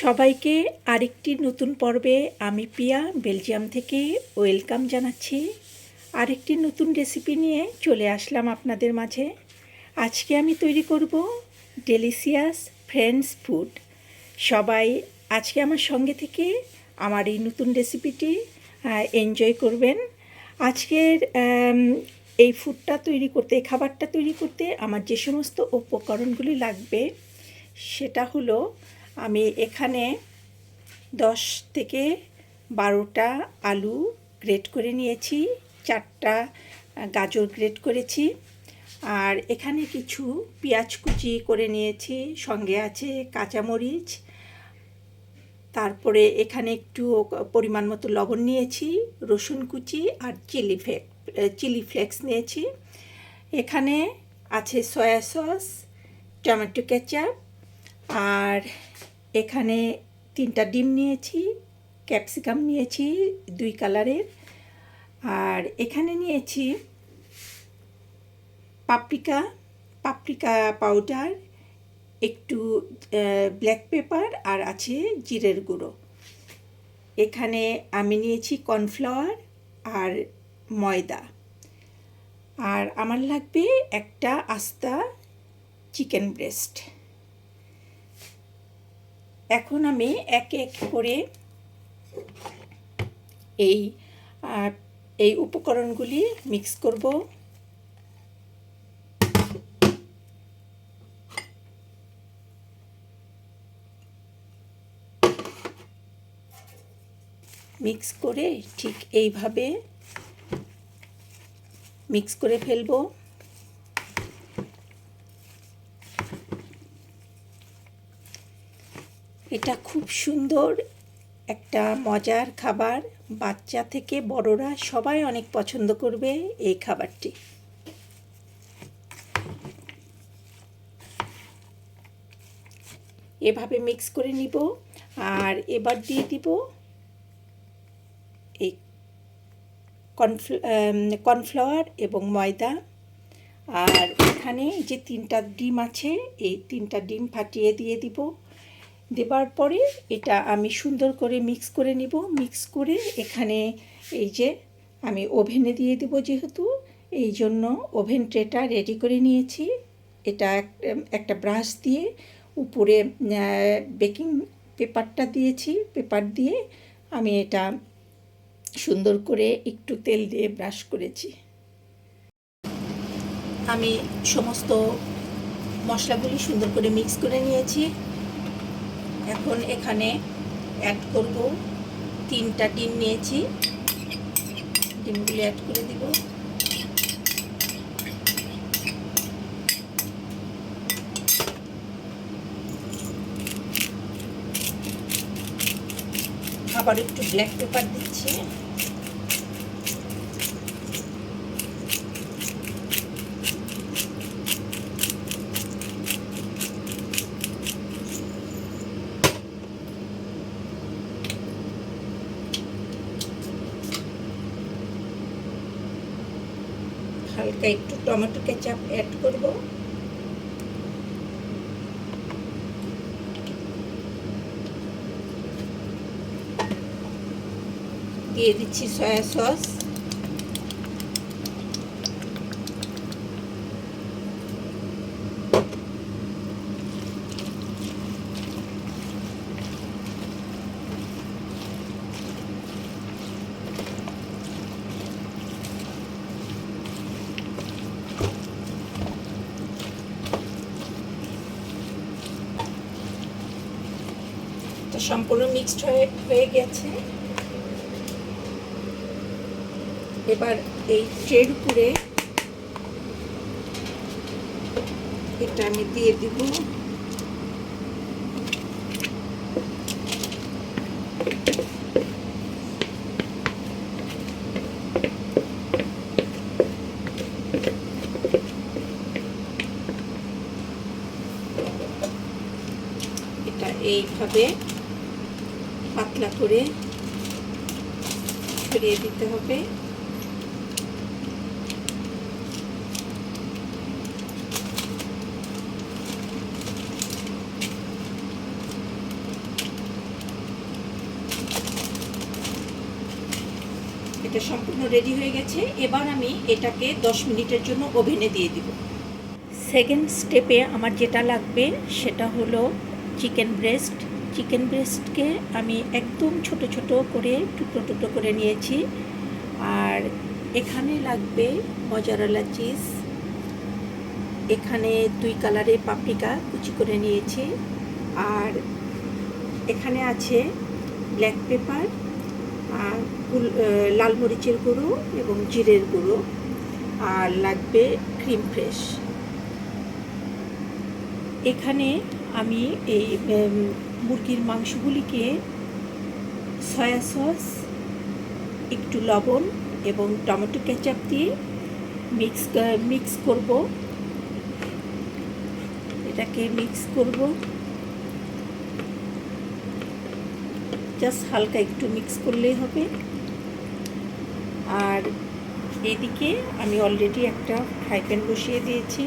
সবাইকে আরেকটি নতুন পর্বে আমি পিয়া বেলজিয়াম থেকে ওয়েলকাম জানাচ্ছি। আরেকটি নতুন রেসিপি নিয়ে চলে আসলাম আপনাদের মাঝে। আজকে আমি তৈরি করব ডেলিসিয়াস ফ্রেন্ডস ফুড। সবাই আজকে আমার সঙ্গে থেকে আমার এই নতুন রেসিপিটি এনজয় করবেন। আজকের এই ফুডটা তৈরি করতে খাবারটা তৈরি করতে আমার যে সমস্ত উপকরণগুলি লাগবে, সেটা হলো আমি এখানে দশ থেকে বারোটা আলু গ্রেট করে নিয়েছি, চারটা গাজর গ্রেট করেছি, আর এখানে কিছু পেঁয়াজ কুচি করে নিয়েছি, সঙ্গে আছে কাঁচামরিচ। তারপরে এখানে একটু পরিমাণ মতো লবণ নিয়েছি, রসুন কুচি আর চিলি ফ্লেক্স চিলি ফ্লেক্স নিয়েছি। এখানে আছে সয়া সস, টমেটো কেচাপ আর এখানে তিনটা ডিম নিয়েছি, ক্যাপসিকাম নিয়েছি, দুই কালারের। আর এখানে নিয়েছি পাপরিকা পাপরিকা পাউডার, একটু ব্ল্যাক পেপার আর আছে জিরের গুঁড়ো। এখানে আমি নিয়েছি কর্নফ্লাওয়ার আর ময়দা। আর আমার লাগবে একটা আস্তা চিকেন ব্রেস্ট। এখন আমি এক এক করে এই এই উপকরণগুলি মিক্স করব। মিক্স করে ঠিক এইভাবে মিক্স করে ফেলব এটা খুব সুন্দর একটা মজার খাবার। বাচ্চা থেকে বড়রা সবাই অনেক পছন্দ করবে এই খাবারটি। এভাবে মিক্স করে নিব আর এবার দিয়ে দিব এই কর্নফ্লা কর্নফ্লাওয়ার এবং ময়দা। আর এখানে যে তিনটা ডিম আছে, এই তিনটা ডিম ফাটিয়ে দিয়ে দিব। দেবার পরে এটা আমি সুন্দর করে মিক্স করে নিব। মিক্স করে এখানে এই যে আমি ওভেনে দিয়ে দেব যেহেতু। এই জন্য ওভেন ট্রেটা রেডি করে নিয়েছি। এটা এক- একটা ব্রাশ দিয়ে উপরে বেকিং পেপারটা দিয়েছি। পেপার দিয়ে আমি এটা সুন্দর করে একটু তেল দিয়ে ব্রাশ করেছি। আমি সমস্ত মশলাগুলি সুন্দর করে মিক্স করে নিয়েছি। এখন এখানে অ্যাড করব। তিনটা ডিম নিয়েছি। ডিমগুলি অ্যাড করে দিব। আবার একটু ব্ল্যাক পেপার দিচ্ছি। হালকা একটু টমেটো কেচাপ অ্যাড করব। দিয়ে দিচ্ছি সয়া সস এটা সম্পূর্ণ মিক্সড হয়ে হয়ে গেছে। এবার এই ট্রের উপরে এটা আমি দিয়ে দিব। এইভাবে পাতলা করে ছড়িয়ে দিতে হবে। এটা সম্পূর্ণ রেডি হয়ে গেছে। এবার আমি এটাকে 10 মিনিটের জন্য ওভেনে দিয়ে দিব। সেকেন্ড স্টেপে আমার যেটা লাগবে সেটা হলো চিকেন ব্রেস্ট চিকেন ব্রেস্টকে আমি একদম ছোট ছোট করে, টুকরো টুকরো করে নিয়েছি। আর এখানে লাগবে মজারালা চিজ এখানে দুই কালারে পাপরিকা কুচি করে নিয়েছি। আর এখানে আছে ব্ল্যাক পেপার আর লাল মরিচের গুঁড়ো এবং জিরের গুঁড়ো। আর লাগবে ক্রিম ফ্রেশ এখানে আমি এই মুরগির মাংসগুলিকে সয়া সস, একটু লবণ এবং টমেটো কেচাপ দিয়ে মিক্স মিক্স করব। এটাকে মিক্স করব। জাস্ট হালকা একটু মিক্স করলেই হবে। আর এদিকে আমি অলরেডি একটা ফ্রাই প্যান বসিয়ে দিয়েছি।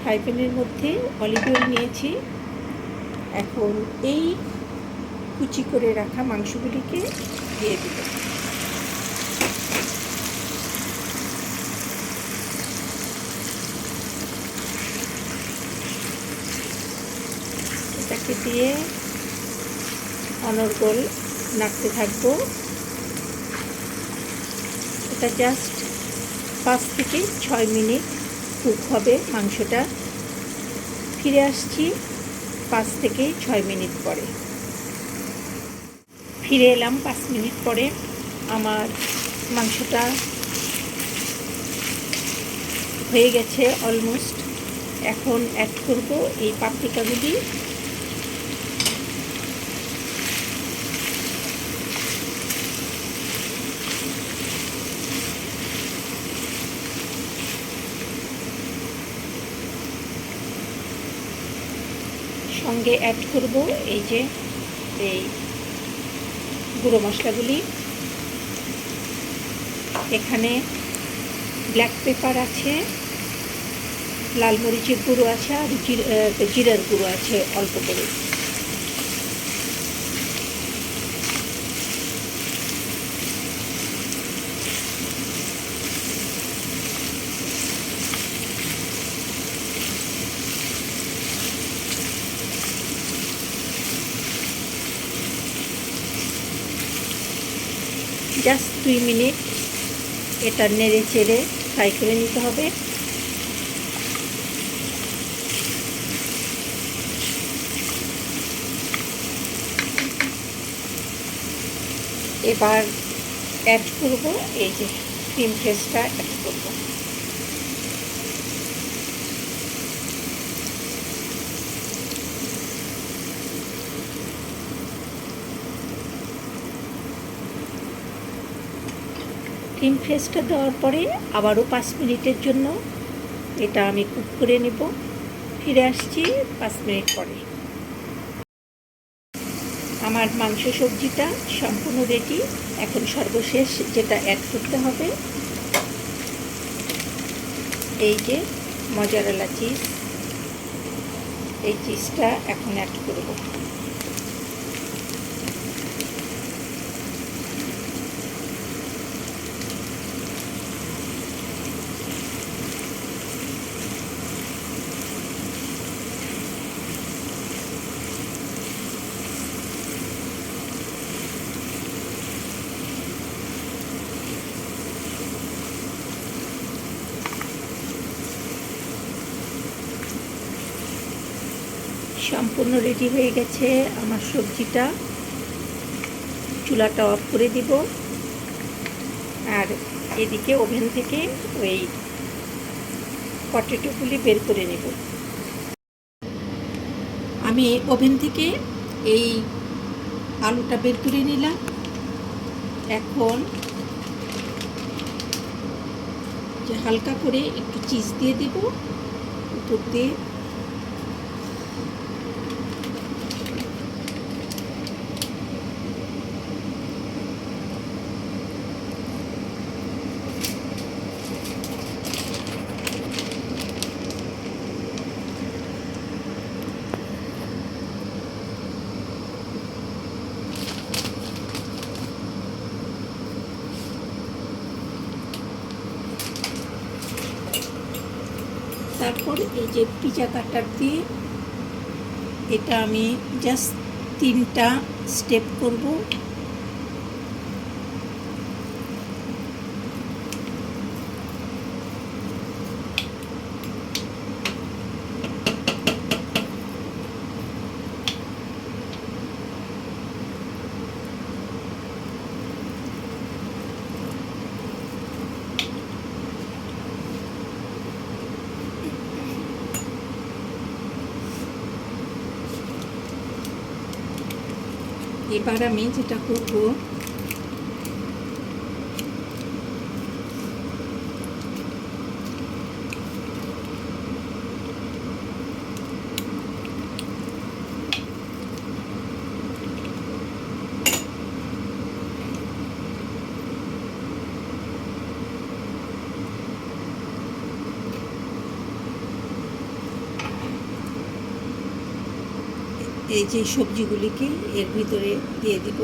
ফ্রাই প্যানের মধ্যে অলিভ অয়েল নিয়েছি। এখন এই কুচি করে রাখা মাংসগুলিকে দিয়ে দেব। এটাকে দিয়ে অনর্গল নাড়তে থাকব। এটা জাস্ট পাঁচ থেকে ছয় মিনিট কুক হবে, মাংসটা। ফিরে আসছি। পাঁচ থেকে ছয় মিনিট পরে। ফিরে এলাম পাঁচ মিনিট পরে। আমার মাংসটা হয়ে গেছে অলমোস্ট এখন অ্যাড করব এই পাপরিকাগুলি সঙ্গে অ্যাড করব এই যে এই গুঁড়ো মশলাগুলি। এখানে ব্ল্যাক পেপার আছে, লাল মরিচের গুঁড়ো আছে আর জিরার গুঁড়ো আছে অল্প করে। জাস্ট দুই মিনিট এটা নেড়ে চেড়ে ফ্রাই করে নিতে হবে। এবার অ্যাড করব এই যে ক্রিম ফেসটা অ্যাড করব। ক্রিম ফ্রেশটা দেওয়ার পরে আবারও পাঁচ মিনিটের জন্য এটা আমি কুক করে নেব। ফিরে আসছি পাঁচ মিনিট পরে। আমার মাংস সবজিটা সম্পূর্ণ রেডি এখন সর্বশেষ যেটা অ্যাড করতে হবে, এই যে মজারালা চিজ এই চিজটা এখন অ্যাড করব। সম্পূর্ণ রেডি হয়ে গেছে আমার সবজিটা। চুলাটা অফ করে দিব। আর এদিকে ওভেন থেকে ওই পটেটোগুলি বের করে নেব। আমি ওভেন থেকে এই আলুটা বের করে নিলাম। এখন হালকা করে একটু চিজ দিয়ে দেব। উপর দিয়ে এই যে পিজা কাটার দিয়ে এটা আমি জাস্ট তিনটা স্টেপ করব। এবার আমি যেটা করব এই যে সবজিগুলিকে এর ভিতরে দিয়ে দিব।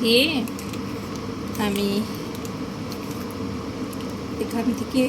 দিয়ে আমি এখান থেকে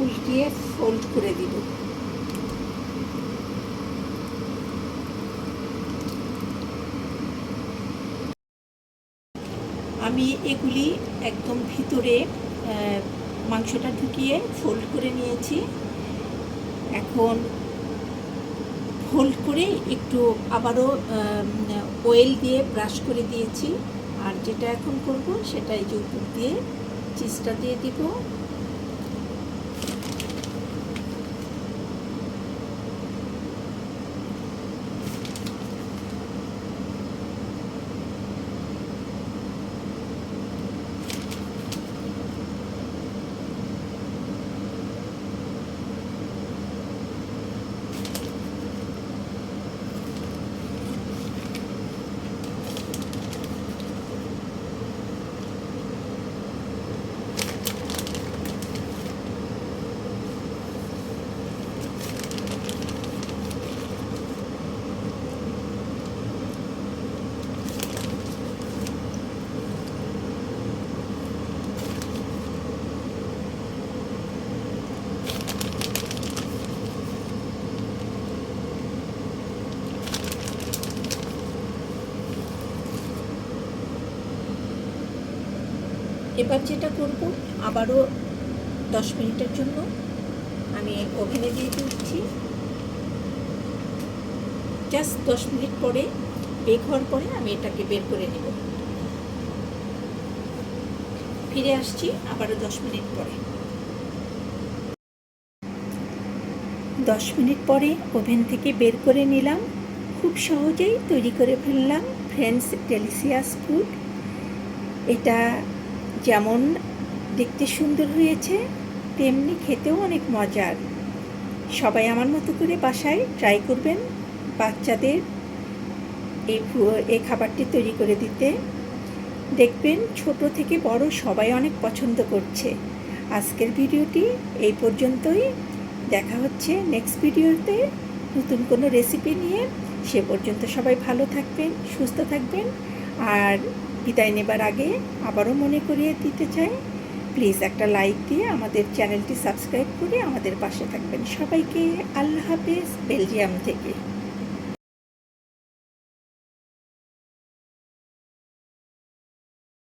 উল্টিয়ে ফোল্ড করে দিব। আমি এগুলি একদম ভিতরে মাংসটা ঢুকিয়ে ফোল্ড করে নিয়েছি। এখন ফোল্ড করে একটু আবারও অয়েল দিয়ে ব্রাশ করে দিয়েছি। আর যেটা এখন করব সেটা এই যে উপর দিয়ে চিজটা দিয়ে দিব। এবার যেটা করব, আবারও দশ মিনিটের জন্য আমি ওভেনে দিয়ে দিচ্ছি। জাস্ট দশ মিনিট পরে বেক হওয়ার পরে আমি এটাকে বের করে নেব। ফিরে আসছি আবারও দশ মিনিট পরে। দশ মিনিট পরে ওভেন থেকে বের করে নিলাম। খুব সহজেই তৈরি করে ফেললাম ফ্রেন্ডস ডেলিসিয়াস ফুড। এটা যেমন দেখতে সুন্দর হয়েছে, তেমনি খেতেও অনেক মজার। সবাই আমার মতো করে বাসায় ট্রাই করবেন বাচ্চাদের এই এই খাবারটি তৈরি করে দিতে। দেখবেন ছোট থেকে বড় সবাই অনেক পছন্দ করছে। আজকের ভিডিওটি এই পর্যন্তই। দেখা হচ্ছে নেক্সট ভিডিওতে। নতুন কোনো রেসিপি নিয়ে। সে পর্যন্ত সবাই ভালো থাকবেন, সুস্থ থাকবেন। আর বিদায় নেবার আগে আবারও মনে করিয়ে দিতে চাই। প্লিজ একটা লাইক দিয়ে আমাদের চ্যানেলটি সাবস্ক্রাইব করে আমাদের পাশে থাকবেন। সবাইকে আল্লাহ হাফেজ, বেলজিয়াম থেকে।